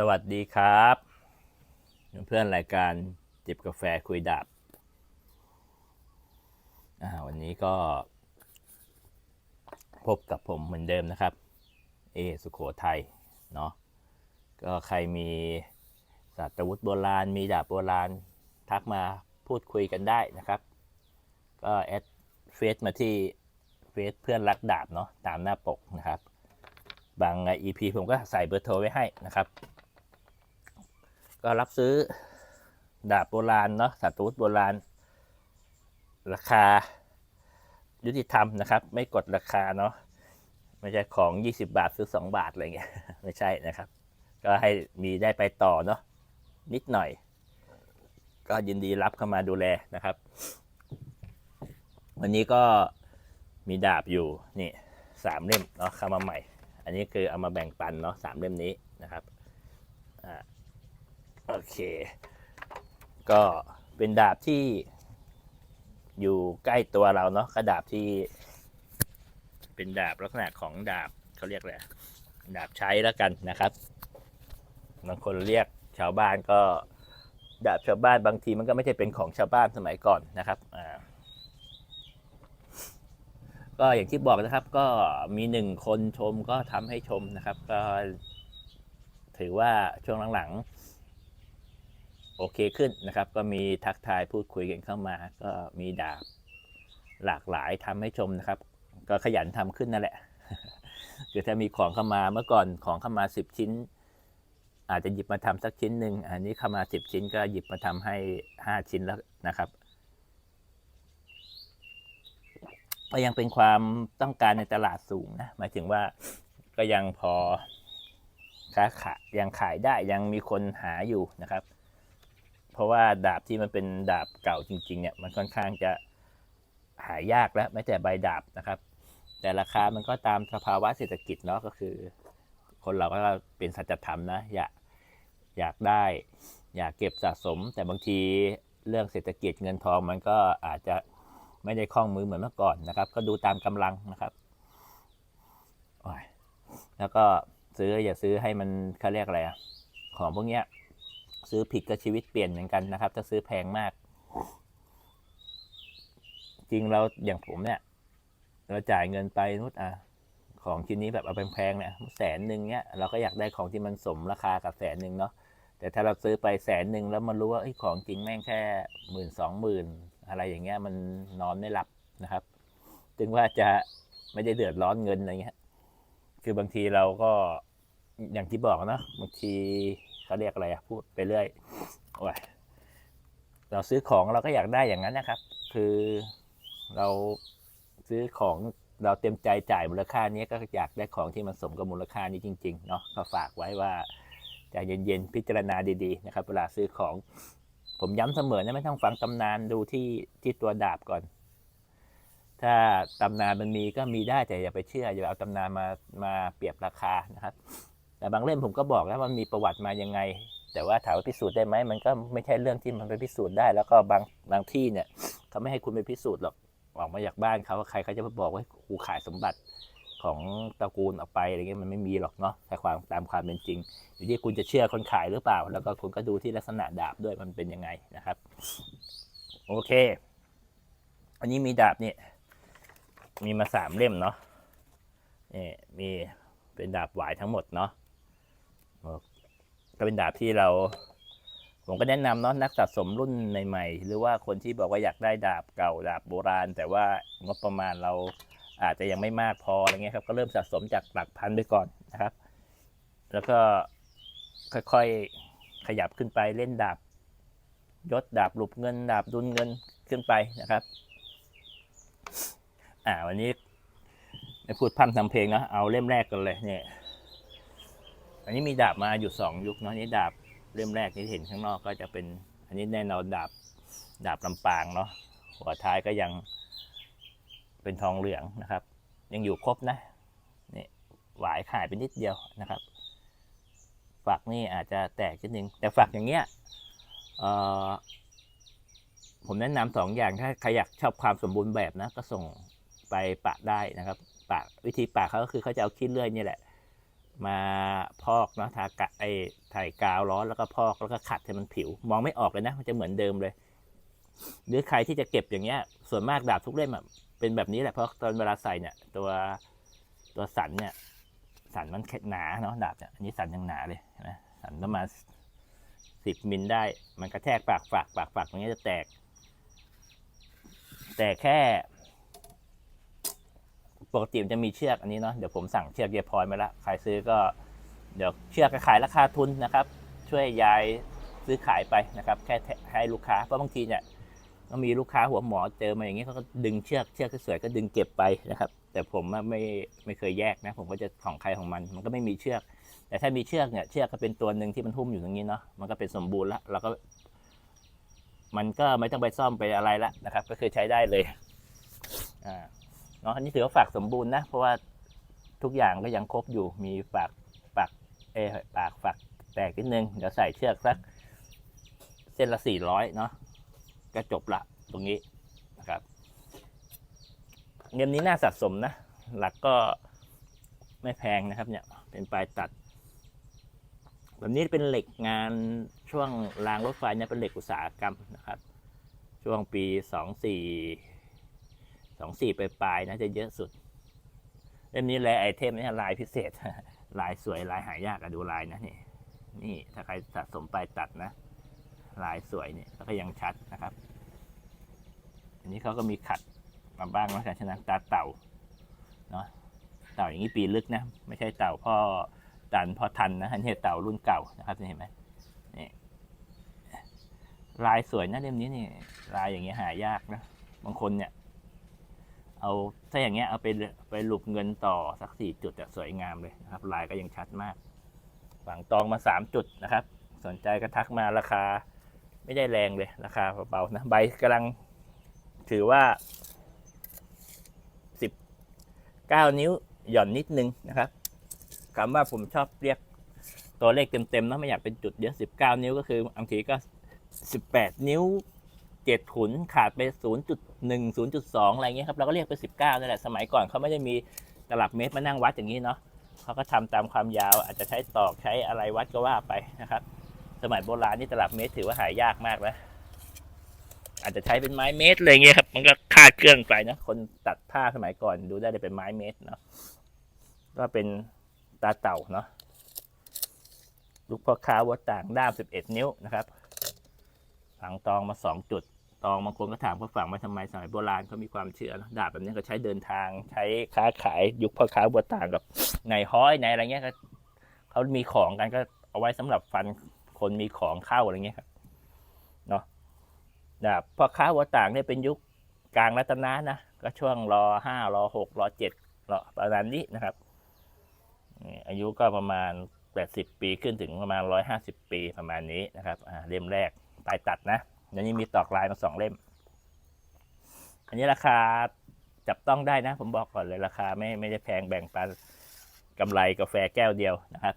สวัสดีครับ เพื่อนรายการจิบกาแฟคุยดาบวันนี้ก็ พบกับผมเหมือนเดิมนะครับ เอสุโขทัยเนาะก็ใครมีสัตวุธโบราณ มีดาบโบราณ ทักมาพูดคุยกันได้นะครับ ก็แอดเฟซมาที่เฟซเพื่อนรักดาบเนาะตามหน้าปกนะครับบาง EP ผมก็ใส่เบอร์โทรไว้ให้นะครับ ก็รับซื้อดาบโบราณเนาะสัตว์อาวุธโบราณ ราคา ยุติธรรมนะครับ ไม่กดราคาเนาะไม่ใช่ของ 20 บาทซื้อ 2 บาทอะไรเงี้ยไม่ใช่นะครับ ก็ให้มีได้ไปต่อเนาะนิดหน่อย ก็ยินดีรับเข้ามาดูแลนะครับ วันนี้ก็มีดาบอยู่นี่สามเล่มเนาะเข้ามาใหม่ อันนี้คือเอามาแบ่งปันเนาะสามเล่มนี้นะครับอ่า โอเค ก็เป็นดาบที่อยู่ใกล้ตัวเราเนาะกระดาบที่ เป็นดาบลักษณะของดาบเขาเรียกอะไรดาบใช้แล้วกันนะครับบางคนเรียกชาวบ้านก็ดาบชาวบ้านบางทีมันก็ไม่ใช่เป็นของชาวบ้านสมัยก่อนนะครับอ่าก็อย่างที่บอกนะครับก็มีหนึ่งคนชมก็ทำให้ชมนะครับ ก็ถือว่าช่วงหลังๆ โอเคขึ้นนะครับ ก็มีทักทายพูดคุยกันเข้ามา ก็มีดาบหลากหลายทำให้ชมนะครับ ก็ขยันทำขึ้นนั่นแหละคือถ้ามีของเข้ามาเมื่อก่อนของเข้ามาสิบชิ้น อาจจะหยิบมาทำสักชิ้นหนึ่งอันนี้เข้ามาสิบชิ้น ก็หยิบมาทำให้ห้าชิ้นแล้วนะครับก็ยังเป็นความต้องการในตลาดสูงนะหมายถึงว่าก็ยังพอค้าขายยังขายได้ยังมีคนหาอยู่นะครับ เพราะว่าดาบที่มันเป็นดาบเก่าจริงๆเนี่ยมันค่อนข้างจะหายากแล้วไม่แต่ใบดาบนะครับ แต่ราคามันก็ตามสภาวะเศรษฐกิจเนาะก็คือ คนเราก็เป็นสัจธรรมนะอยากอยากได้ อยากเก็บสะสม แต่บางทีเรื่องเศรษฐกิจเงินทองมันก็อาจจะไม่ได้คล่องมือเหมือนเมื่อก่อนนะครับ ก็ดูตามกำลังนะครับแล้วก็ซื้ออย่าซื้อให้มันเขาเรียกอะไรอะของพวกเนี้ย ซื้อผิดก็ชีวิตเปลี่ยนเหมือนกันนะครับ ถ้าซื้อแพงมาก จริงเราอย่างผมเนี่ย เราจ่ายเงินไปนุดอะของชิ้นนี้แบบเอาแพงๆเนี่ยแสนหนึ่งเนี้ยเราก็อยากได้ของที่มันสมราคากับแสนหนึ่งเนาะแต่ถ้าเราซื้อไปแสนหนึ่งแล้วมารู้ว่าไอ้ของจริงแม่งแค่หมื่นสองหมื่นอะไรอย่างเงี้ยมันนอนไม่หลับนะครับถึงว่าจะไม่ได้เดือดร้อนเงินอะไรเงี้ยคือบางทีเราก็อย่างที่บอกนะบางที เขาเรียกอะไรพูดไปเรื่อยโอ้ยเราซื้อของเราก็อยากได้อย่างนั้นนะครับ คือเราซื้อของเราเต็มใจจ่ายมูลค่านี้ก็อยากได้ของที่มันสมกับมูลค่านี้จริงๆเนาะก็ฝากไว้ว่าใจเย็นๆพิจารณาดีๆนะครับ เวลาซื้อของ ผมย้ำเสมอนะไม่ต้องฟังตำนานดูที่ที่ตัวดาบก่อน ถ้าตำนานมันมีก็มีได้แต่อย่าไปเชื่ออย่าเอาตำนานมามาเปรียบราคานะครับ แต่บางเล่มผมก็บอกแล้วมันมีประวัติมายังไง แต่ว่าถามว่าพิสูจน์ได้ไหมมันก็ไม่ใช่เรื่องที่มันไปพิสูจน์ได้ แล้วก็บางบางที่เนี่ยเขาไม่ให้คุณไปพิสูจน์หรอกออกมาจากบ้านเขาใครเขาจะมาบอกว่ากูขายสมบัติของตระกูลออกไปอะไรเงี้ยมันไม่มีหรอกเนาะแต่ความตามความเป็นจริง อยู่ที่คุณจะเชื่อคนขายหรือเปล่า แล้วก็คุณก็ดูที่ลักษณะดาบด้วยมันเป็นยังไงนะครับ โอเค อันนี้มีดาบเนี่ยมีมาสามเล่มเนาะนี่มีเป็นดาบหวายทั้งหมดเนาะ ก็เป็นดาบที่เรา ผมก็แนะนำเนาะนักสะสมรุ่นใหม่ๆ หรือว่าคนที่บอกว่าอยากได้ดาบเก่าดาบโบราณ แต่ว่างบประมาณเราอาจจะยังไม่มากพออะไรเงี้ยครับ ก็เริ่มสะสมจากหลักพันไปก่อนนะครับ แล้วก็ค่อยๆขยับขึ้นไปเล่นดาบยศดาบหลุบเงิน ดาบดุลเงินขึ้นไปนะครับ อ่าวันนี้ไม่พูดพันทำเพลงนะเอาเล่มแรกกันเลยเนี่ย อันนี้มีดาบมาอยู่สองยุคเนาะนี่ดาบเล่มแรกที่เห็นข้างนอกก็จะเป็น อันนี้แน่นอนดาบดาบลำปางเนาะหัวท้ายก็ยังเป็นทองเหลืองนะครับ ยังอยู่ครบนะนี่หวายขายไปนิดเดียวนะครับ ฝักนี่อาจจะแตกนิดนึง แต่ฝักอย่างเงี้ยผมแนะนำสองอย่างถ้าใครอยากชอบความสมบูรณ์แบบนะ ก็ส่งไปปะได้นะครับปะวิธีปะเขาก็คือเขาจะเอาขี้เลื่อยนี่แหละ มาพอกเนาะทากะไอ้ถ่ายกาวร้อนแล้วก็พอกแล้วก็ขัดให้มันผิว มองไม่ออกเลยนะ มันจะเหมือนเดิมเลย หรือใครที่จะเก็บอย่างเงี้ย ส่วนมากดาบทุกเล่มอะเป็นแบบนี้แหละเพราะตอนเวลาใส่เนี่ย ตัวตัวสันเนี่ย สันมันแค่หนาเนาะดาบเนี่ยอันนี้สันยังหนาเลยนะสันประมาณสิบมิลได้ มันกระแทกปากฝักปากฝักตรงนี้จะแตก แต่แค่ ปกติมันจะมีเชือกอันนี้เนาะเดี๋ยวผมสั่งเชือกเยพอยมาแล้วใครซื้อก็เดี๋ยวเชือกก็ขายราคาทุนนะครับ ช่วยยายซื้อขายไปนะครับ แค่ให้ลูกค้าเพราะบางทีเนี่ยก็มีลูกค้าหัวหมอเจอมาอย่างนี้เขาก็ดึงเชือกเชือกสวยก็ดึงเก็บไปนะครับ แต่ผมไม่ไม่เคยแยกนะ ผมก็จะของใครของมัน มันก็ไม่มีเชือก แต่ถ้ามีเชือกเนี่ยเชือกก็เป็นตัวหนึ่งที่มันหุ้มอยู่ตรงนี้เนาะมันก็เป็นสมบูรณ์ล้วเราก็ มันก็ไม่ต้องไปซ่อมไปอะไรละนะครับ ก็คือใช้ได้เลยอ่า เนาะอันนี้ถือว่าฝากสมบูรณ์นะ เพราะว่าทุกอย่างก็ยังครบอยู่มีฝากปากเออปากฝักแตกนิดนึง เดี๋ยวใส่เชือกสัก เส้นละสี่ร้อยเนาะก็จบละตรงนี้นะครับ เงินนี้น่าสะสมนะ หลักก็ไม่แพงนะครับ เนี่ย เป็นปลายตัด แบบนี้เป็นเหล็กงานช่วงรางรถไฟเนี่ยเป็นเหล็กอุตสาหกรรมนะครับ ช่วงปีสองสี่ สองสี่ปลายๆนะจะเยอะสุดเล่มนี้แลไอเทมนี่ลายพิเศษ ลายสวยลายหายากอะดูลายนะนี่ นี่ถ้าใครสะสมปลายตัดนะ ลายสวยเนี่ยแล้วก็ยังชัดนะครับ อันนี้เขาก็มีขัดมาบ้างเหมือนกันฉะนั้นตาเต่าเนาะเต่าอย่างนี้ปีลึกนะ ไม่ใช่เต่าพ่อดันพ่อทันนะอันนี้เต่ารุ่นเก่านะครับเห็นไหมนี่ลายสวยนะเล่มนี้นี่ลายอย่างเงี้ยหายากนะบางคนเนี่ย เอาถ้าอย่างเงี้ยเอาไปไปหลุบเงินต่อสักสี่จุดสวยงามเลยนะครับ ลายก็ยังชัดมากฝังตองมาสามจุดนะครับ สนใจก็ทักมาราคาไม่ได้แรงเลยราคาเบาๆนะใบกำลังถือว่าสิบเก้านิ้วหย่อนนิดนึงนะครับคำว่าผมชอบเรียกตัวเลขเต็มๆนะไม่อยากเป็นจุดเยอะสิบเก้านิ้วก็คือบางทีก็สิบแปดนิ้ว เจ็ดขุนขาดไปศูนย์จุดหนึ่งศูนย์จุดสอะไรเงี้ยครับเราก็เรียกไปสิบเก้านั่นแหละสมัยก่อนเขาไม่ได้มีตลับเมตรมานั่งวัดอย่างนี้เนาะเขาก็ทำตามความยาวอาจจะใช้ตอกใช้อะไรวัดก็ว่าไปนะครับ สมัยโบราณนี่ตลับเมตรถือว่าหายากมากแล้วอาจจะใช้เป็นไม้เมตรอะไรเงี้ยครับ มันก็คาดเคลื่อนไปนะคนตัดผ้าสมัยก่อนดูได้เลยเป็นไม้เมตรเนาะก็เป็นตาเต่าเนาะลูกพ่อค้าวัดต่างด้ามสิบเอ็ดนิ้วนะครับฝังตองมาสองจุด ตองบางคนก็ถามเขาฝังมาทำไมสมัยโบราณเขามีความเชื่อนะดาบแบบนี้ก็ใช้เดินทาง ใช้ค้าขายยุคพ่อค้าวัดต่างกับในห้อยในอะไรเงี้ยก็เขามีของกันก็เอาไว้สำหรับฟันคนมีของเข้าอะไรเงี้ยครับเนาะดาบพ่อค้าหัวต่างเนี่ยเป็นยุคกลางรัตนะนะก็ช่วงรอห้ารอหกรอเจ็ดรอประมาณนี้นะครับอายุก็ประมาณแปดสิบปีขึ้นถึงประมาณร้อยห้าสิบปีประมาณนี้นะครับเล่มแรกปลายตัดนะ อันนี้มีตอกลายมาสองเล่ม อันนี้ราคาจับต้องได้นะ ผมบอกก่อนเลยราคาไม่ไม่ได้แพงแบ่งปันกำไรกาแฟแก้วเดียวนะครับ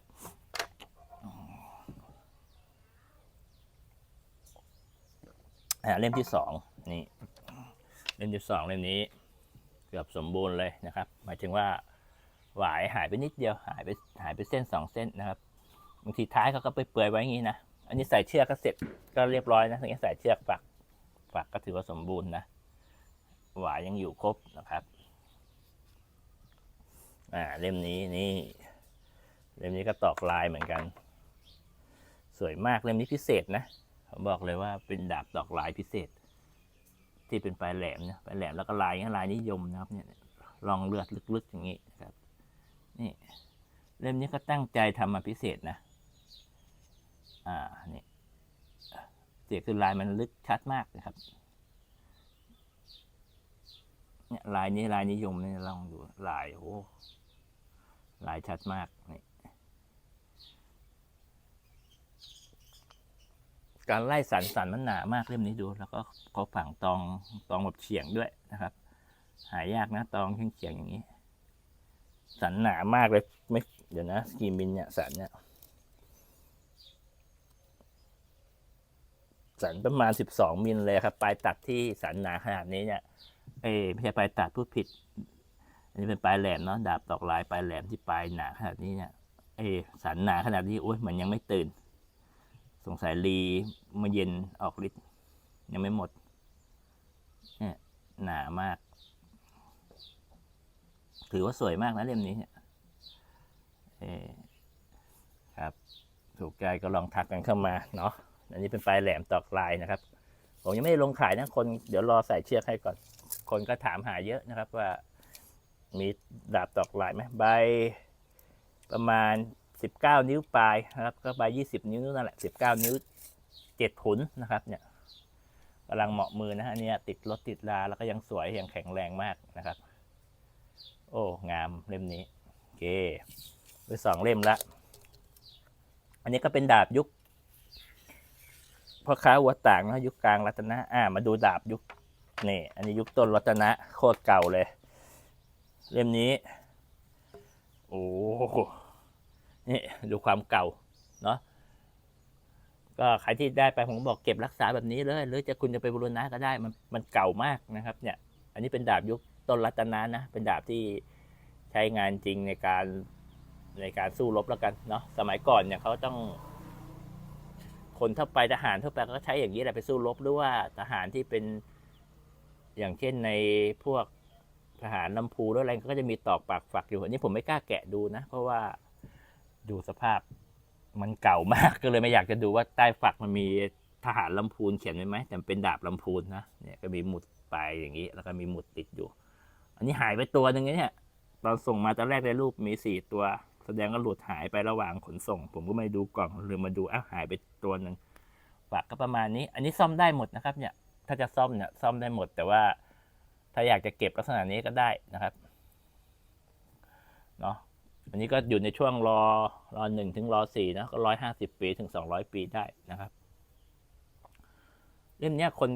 เล่มที่สองนี่เล่มที่สองเล่มนี้เกือบสมบูรณ์เลยนะครับ หมายถึงว่าหวายหายไปนิดเดียวหายไปหายไปเส้นสองเส้นนะครับบางทีท้ายเขาก็ไปเปื่อยไว้อย่างนี้นะ อันนี้ใส่เชือกก็เสร็จก็เรียบร้อยนะทีนี้ใส่เชือกฝักฝักก็ถือว่าสมบูรณ์นะหวายยังอยู่ครบนะครับอ่าเล่มนี้นี่เล่มนี้ก็ตอกลายเหมือนกัน สวยมากเล่มนี้พิเศษนะผมบอกเลยว่าเป็นดาบตอกลายพิเศษ ที่เป็นปลายแหลมนะปลายแหลมแล้วก็ลายลายนิยมนะครับเนี่ยลองเลือดลึกๆอย่างนี้ครับ นี่เล่มนี้ก็ตั้งใจทำมาพิเศษนะ อ่านี่เสียคือลายมันลึกชัดมากนะครับเนี่ยลายนี้ลายนิยมนี่ลองดูลายโอ้ลายชัดมากนี่การไล่สันสันมันหนามากเล่มนี้ดู แล้วก็เขาฝังตองตองแบบเฉียงด้วยนะครับ หายากนะตองเฉียงๆอย่างนี้ สันหนามากเลยไม่เดี๋ยวนะกี่มิลเนี่ยสันเนี่ย สันประมาณสิบสองมิลเลยครับ ปลายตัดที่สันหนาขนาดนี้เนี่ย เอ้ไม่ใช่ปลายตัดพูดผิด อันนี้เป็นปลายแหลมเนาะ ดาบตอกลายปลายแหลมที่ปลายหนาขนาดนี้เนี่ย เอยสันหนาขนาดนี้โอ้ยเหมือนยังไม่ตื่น สงสัยรีมาเย็นออกฤทธิ์ยังไม่หมด เนี่ยหนามาก ถือว่าสวยมากนะเล่มนี้เนี่ยเออครับ ถูกใจก็ลองทักกันเข้ามาเนาะ อันนี้เป็นปลายแหลมตอกลายนะครับ ผมยังไม่ได้ลงขายนะคนเดี๋ยวรอใส่เชือกให้ก่อน คนก็ถามหาเยอะนะครับว่า มีดาบตอกลายไหมใบประมาณ 19 นิ้วปลายนะครับ ก็ใบ 20 นิ้วนั่นแหละ 19 นิ้ว7ขุนนะครับเนี่ยกำลังเหมาะมือนะฮะเนี่ยติดรถติดลาแล้วก็ยังสวยยังแข็งแรงมากนะครับ โอ้งามเล่มนี้โอเคไปสองเล่มละอันนี้ก็เป็นดาบยุค พ่อค้าหัวต่างนะยุคกลางรัตนะ อ่า มาดูดาบยุคนี่อันนี้ยุคต้นรัตนะโคตรเก่าเลย เล่มนี้ โอ้โหนี่ดูความเก่าเนาะก็ใครที่ได้ไปผมบอกเก็บรักษาแบบนี้เลย หรือจะคุณจะไปบูรณะก็ได้มันมันเก่ามากนะครับ เนี่ย อันนี้เป็นดาบยุคต้นรัตนะนะเป็นดาบที่ใช้งานจริงในการในการสู้รบแล้วกันเนาะสมัยก่อนเนี่ยเขาต้อง คนทั่วไปทหารทั่วไปก็ใช้อย่างนี้แหละไปสู้รบหรือว่าทหารที่เป็นอย่างเช่นในพวกทหารลำพูหรืออะไรก็จะมีตอกปากฝักอยู่อันนี้ผมไม่กล้าแกะดูนะ เพราะว่าดูสภาพมันเก่ามากก็เลยไม่อยากจะดูว่าใต้ฝักมันมีทหารลำพูนเขียนไว้ไหมแต่เป็นดาบลำพูนนะเนี่ยก็มีหมุดปลายอย่างนี้ แล้วก็มีหมุดติดอยู่ อันนี้หายไปตัวหนึ่งเนี่ยตอนส่งมาตอนแรกในรูปมีสี่ตัว แสดงว่าหลุดหายไประหว่างขนส่ง ผมก็ไม่ดูกล่องลืมมาดูอ้าวหายไปตัวหนึ่งฝากก็ประมาณนี้ อันนี้ซ่อมได้หมดนะครับ เนี่ย ถ้าจะซ่อมเนี่ยซ่อมได้หมด แต่ว่าถ้าอยากจะเก็บลักษณะนี้ก็ได้นะครับเนาะอันนี้ก็อยู่ในช่วงรอรอหนึ่งถึงรอสี่นะก็ร้อยห้าสิบปีถึงสองร้อยปีได้นะครับเล่มเนี้ยคน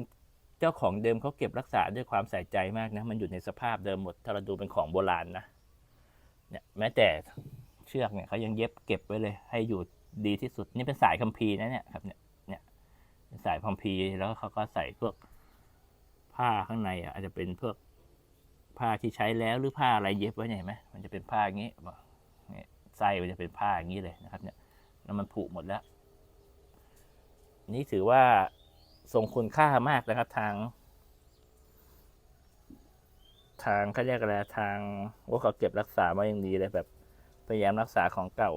เจ้าของเดิมเขาเก็บรักษาด้วยความใส่ใจมากนะ มันอยู่ในสภาพเดิมหมด ถ้าเราดูเป็นของโบราณนะ เนี่ย แม้แต่ ชือกเนี่ยเขายังเย็บเก็บไว้เลย ให้อยู่ดีที่สุด นี่เป็นสายคัมภีร์นะเนี่ยครับเนี่ยเนี่ยเป็นสายคัมภีร์แล้วเขาก็ใส่พวกผ้าข้างในอะอาจจะเป็นพวกผ้าที่ใช้แล้วหรือผ้าอะไรเย็บไว้เนี่ยเห็นไหมมันจะเป็นผ้าอย่างนี้เนี่ยไส้มันจะเป็นผ้าอย่างนี้เลยนะครับ เนี่ยแล้วมันผุหมดแล้ว นี่ถือว่าทรงคุณค่ามากนะครับ ทาง ทางเขาเรียกอะไรทางว่าเขาเก็บรักษามาอย่างดีเลยแบบ พยายามรักษาของเก่า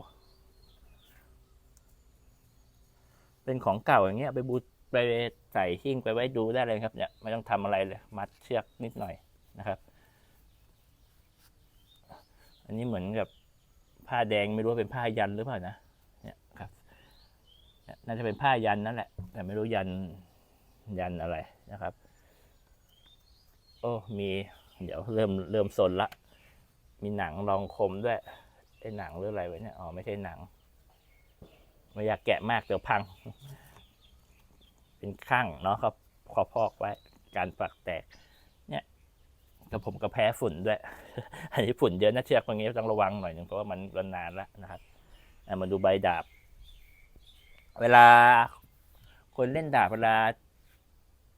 เป็นของเก่าอย่างเงี้ยไปบูไปใส่หิ้งไปไว้ดูได้เลยครับเนี่ยไม่ต้องทำอะไรเลยมัดเชือกนิดหน่อยนะครับ อันนี้เหมือนกับผ้าแดงไม่รู้เป็นผ้ายันหรือเปล่านะเนี่ยครับเนี่ยน่าจะเป็นผ้ายันนั่นแหละ แต่ไม่รู้ยันยันอะไรนะครับ โอ้มี เดี๋ยวเริ่มเริ่มสนละ มีหนังรองคมด้วย ไอ้หนังหรืออะไรไว้เนี่ย อ๋อ ไม่ใช่หนัง ไม่อยากแกะมากเดี๋ยวพัง เป็นข้างเนาะเขาขอพอกไว้ การปักแตก เนี่ยกับผมก็แพ้ฝุ่นด้วย อันนี้ฝุ่นเยอะนะเชือกตรงนี้ต้องระวังหน่อยหนึงเพราะว่ามันนานแล้วนะครับอะมาดูใบดาบ เวลาคนเล่นดาบเวลา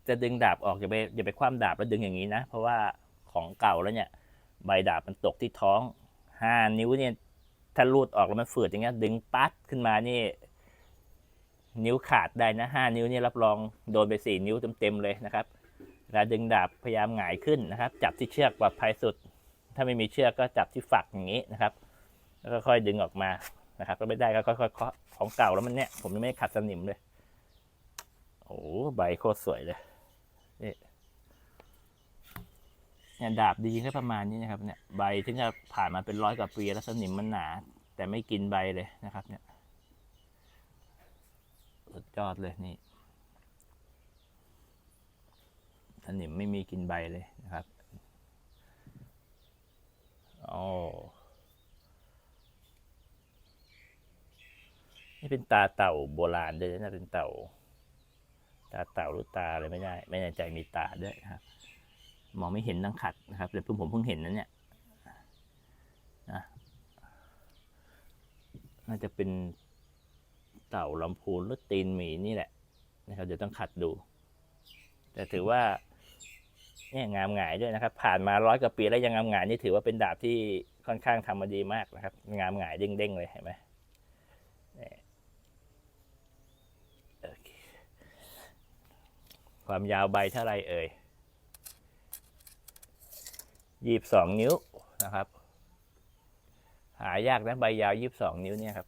จะดึงดาบออกอย่าไปอย่าไปคว่ำดาบแล้วดึงอย่างนี้นะ เพราะว่าของเก่าแล้วเนี่ย ใบดาบมันตกที่ท้องห้านิ้วเนี่ย ถ้ารูดออกแล้วมันฝืดอย่างเงี้ย ดึงปั๊ดขึ้นมานี่ นิ้วขาดได้นะห้านิ้วนี่รับรองโดนไปสี่นิ้วเต็มๆเลยนะครับเวลาดึงดาบพยายามหงายขึ้นนะครับ จับที่เชือกปลอดภัยสุด ถ้าไม่มีเชือกก็จับที่ฝักอย่างนี้นะครับ แล้วก็ค่อยดึงออกมานะครับ ก็ไม่ได้ก็ค่อยๆเคาะของเก่าแล้วมันเนี่ยผมยังไม่ขัดสนิมเลย โอ้ใบโคตรสวยเลยนี่ เนี่ยดาบดีแค่ประมาณนี้นะครับเนี่ยใบถึงจะผ่านมาเป็นร้อยกว่าปีแล้วสนิมมันหนา แต่ไม่กินใบเลยนะครับ เนี่ยสุดยอดเลยนี่สนิมไม่มีกินใบเลยนะครับโอ้นี่เป็นตาเต่าโบราณด้วยนะเป็นเต่า ตาเต่าหรือตาอะไรไม่ได้ ไม่แน่ใจมีตาด้วยครับ มองไม่เห็นตั้งขัดนะครับแต่เพิ่งผมเพิ่งเห็นนั้นเนี่ยนะน่าจะเป็นเต่าลำพูนหรือตีนหมีนี่แหละนะครับเดี๋ยวต้องขัดดู แต่ถือว่าเนี่ยงามหงายด้วยนะครับ ผ่านมาร้อยกว่าปีแล้วยังงามหงายนี่ถือว่าเป็นดาบที่ค่อนข้างทำมาดีมากนะครับ งามหงายเด้งๆเลยเห็นไหมความยาวใบเท่าไรเอ่ย ยี่สิบสองนิ้วนะครับ หายากนะใบยาวยี่สิบสองนิ้วเนี่ยครับ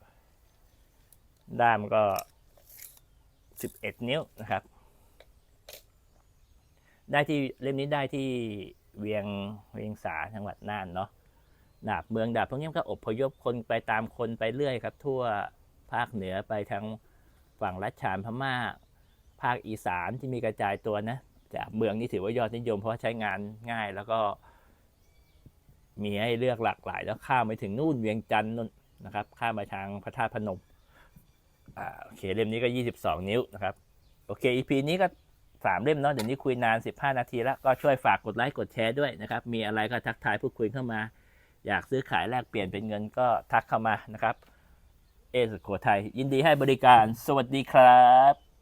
ด้ามก็สิบเอ็ดนิ้วนะครับ ได้ที่เล่มนี้ได้ที่เวียงเวียงสาจังหวัดน่านเนาะดาบเมืองดาบพวกนี้ก็อพยพคนไปตามคนไปเรื่อยครับ ทั่วภาคเหนือไปทางฝั่งรัชฉานพม่า ภาคอีสานที่มีกระจายตัวนะจากเมืองนี่ถือว่ายอดนิยมเพราะใช้งานง่ายแล้วก็ มีให้เลือกหลากหลาย แล้วข้ามไปถึงนู่นเวียงจันทร์นนนะครับ ข้ามไปทางพระธาตุพนมอ่าโอเคเล่มนี้ก็ 22 นิ้วนะครับ โอเค EP นี้ก็สามเล่มเนาะเดี๋ยวนี้คุยนาน 15 นาทีแล้ว ก็ช่วยฝากกดไลค์กดแชร์ด้วยนะครับ มีอะไรก็ทักทายพูดคุยเข้ามา อยากซื้อขายแลกเปลี่ยนเป็นเงินก็ทักเข้ามานะครับ เอสุโขทัยยินดีให้บริการสวัสดีครับ